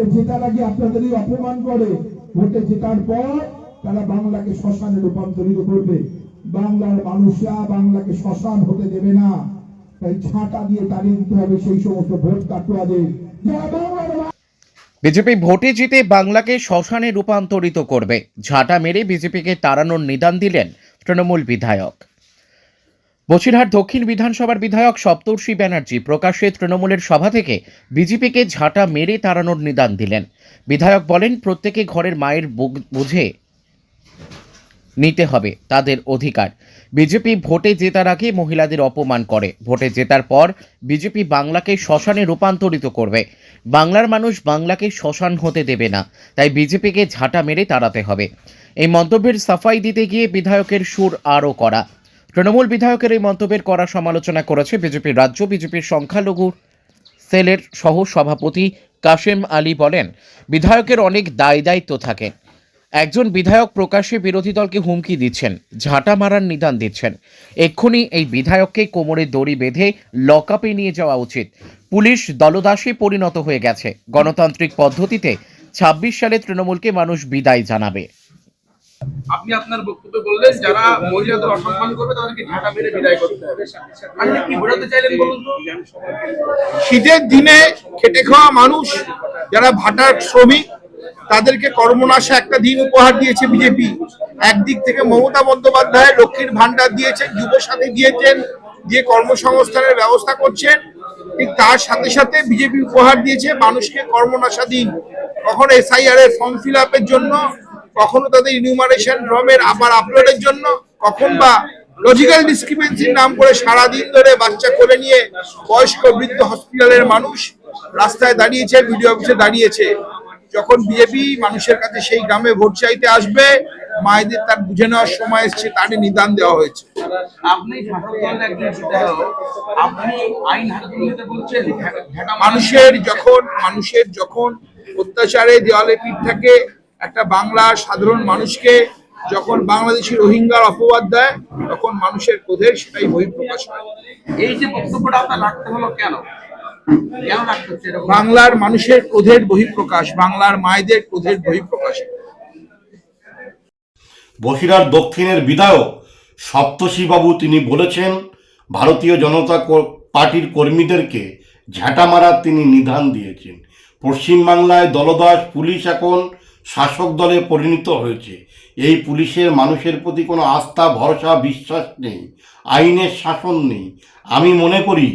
ভোটে জেতার আগে আপনাদেরই অপমান করে? ভোটে জেতার পর তারা বাংলাকে শ্মশানে রূপান্তরিত করবে। বাংলার মানুষরা বাংলাকে শ্মশান হতে দেবে না। তাই ছাঁটা দিয়ে তাড়িয়ে দিতে হবে সেই সমস্ত ভোট কাটুয়াদের। বিজেপি ভোটে জিতে বাংলাকে শ্মশানে রূপান্তরিত করবে। ঝাঁটা মেরে বিজেপিকে তাড়ানোর নিদান দিলেন তৃণমূল বিধায়ক। বসিরহাট দক্ষিণ বিধানসভার বিধায়ক সপ্তর্ষি ব্যানার্জি প্রকাশ্যে তৃণমূলের সভা থেকে বিজেপিকে ঝাঁটা মেরে তাড়ানোর নিদান দিলেন। বিধায়ক বলেন, প্রত্যেকে ঘরের মায়ের বুঝে নিতে হবে তাদের অধিকার। বিজেপি ভোটে জেতার আগে মহিলাদের অপমান করে। ভোটে জেতার পর বিজেপি বাংলাকে শ্মশানে রূপান্তরিত করবে। বাংলার মানুষ বাংলাকে শ্মশান হতে দেবে না, তাই বিজেপিকে ঝাঁটা মেরে তাড়াতে হবে। এই মন্তব্যের সাফাই দিতে গিয়ে বিধায়কের সুর আরও করা তৃণমূল বিধায়কের এই মন্তব্যের করা সমালোচনা করেছে বিজেপির রাজ্য। বিজেপির সংখ্যালঘু সেলের সহ সভাপতি কাশেম আলী বলেন, বিধায়কের অনেক দায় দায়িত্ব থাকে। একজন বিধায়ক প্রকাশ্যে বিরোধী দলকে হুমকি দিচ্ছেন, ঝাঁটা মারার নিদান দিচ্ছেন। এক্ষুনি এই বিধায়ককে কোমরে দড়ি বেঁধে লকআপে নিয়ে যাওয়া উচিত। পুলিশ দলদাসে পরিণত হয়ে গেছে। গণতান্ত্রিক পদ্ধতিতে ছাব্বিশ সালে তৃণমূলকে মানুষ বিদায় জানাবে। আপনি আপনার বক্তব্যে বললেন, যারা মহিলাদের অসম্মান করবে, তাদেরকে ঝাঁটা মেরে বিদায় করতে হবে। আপনি কি বোঝাতে চাইলেন বলুন শীতের দিনে খেটে খাওয়া মানুষ, যারা ভাটার শ্রমিক, তাদেরকে কর্মনাশা একটা দিন উপহার দিয়েছে বিজেপি। একদিক থেকে মমতা বন্দ্যোপাধ্যায় লক্ষ্মীর ভান্ডার দিয়েছেন যুব সাথী দিয়েছেন, দিয়ে কর্মসংস্থানের ব্যবস্থা করছেন। ঠিক তার সাথে সাথে বিজেপি উপহার দিয়েছে মানুষকে কর্মনাশা দিন। কখনো এসআইআর এর ফর্ম ফিল আপের জন্য কখনো তাদের ইনিউমারেশন ফর্মের আবার আপলোডের জন্য? কখন বা লজিক্যাল ডিসক্রিপেন্সির নাম করে সারাদিন ধরে বাচ্চা কোলে নিয়ে বয়স্ক বৃদ্ধ হসপিটালের মানুষ রাস্তায় দাঁড়িয়েছে ভিডিও অফিসে দাঁড়িয়েছে। যখন বিজেপি মানুষের কাছে সেই গ্রামে ভোট চাইতে আসবে মায়েদের তার বুঝে নেওয়ার সময় এসছে তারই নিদান দেওয়া হয়েছে। মানুষের যখন মানুষের যখন অত্যাচারে দেওয়ালে পিঠ থাকে একটা বাংলার সাধারণ মানুষকে যখন বাংলাদেশি রোহিঙ্গার অপবাদ দেয় তখন মানুষের ক্রোধের সেটাই বহিঃপ্রকাশ হয়। এই যে বক্তব্যটা আপনার রাখতে হলো কেন? বাংলার মানুষের ক্রোধের বহিঃপ্রকাশ বাংলার মায়েদের ক্রোধের বহিঃপ্রকাশ। বসিরহাট দক্ষিণের বিধায়ক সপ্তর্ষিবাবু তিনি বলেছেন ভারতীয় জনতা পার্টির কর্মীদেরকে ঝাঁটা মারার তিনি নিধান দিয়েছেন। পশ্চিমবাংলায় দলদাস পুলিশ এখন শাসক দলে পরিণত হয়েছে। এই পুলিশের মানুষের প্রতি কোনো আস্থা, ভরসা, বিশ্বাস নেই, আইনের শাসন নেই। আমি মনে করি,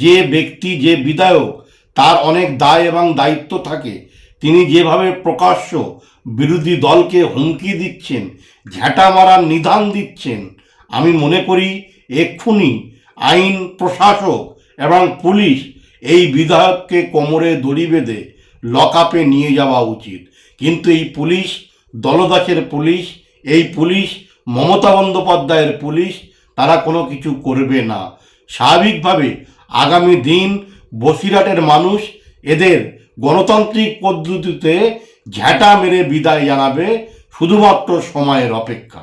যে ব্যক্তি, যে বিধায়ক, তার অনেক দায় এবং দায়িত্ব থাকে। তিনি যেভাবে প্রকাশ্য বিরোধী দলকে হুমকি দিচ্ছেন ঝ্যাঁটা মারার নিধান দিচ্ছেন, আমি মনে করি এক্ষুনি আইন প্রশাসক এবং পুলিশ এই বিধায়ককে কোমরে দড়ি বেঁধে লকআপে নিয়ে যাওয়া উচিত। কিন্তু এই পুলিশ, দলদাসের পুলিশ, এই পুলিশ, মমতা বন্দ্যোপাধ্যায়ের পুলিশ, তারা কোনো কিছু করবে না। স্বাভাবিকভাবে আগামী দিন বসিরহাটের মানুষ এদের গণতান্ত্রিক পদ্ধতিতে ঝ্যাঁটা মেরে বিদায় জানাবে শুধুমাত্র সময়ের অপেক্ষা।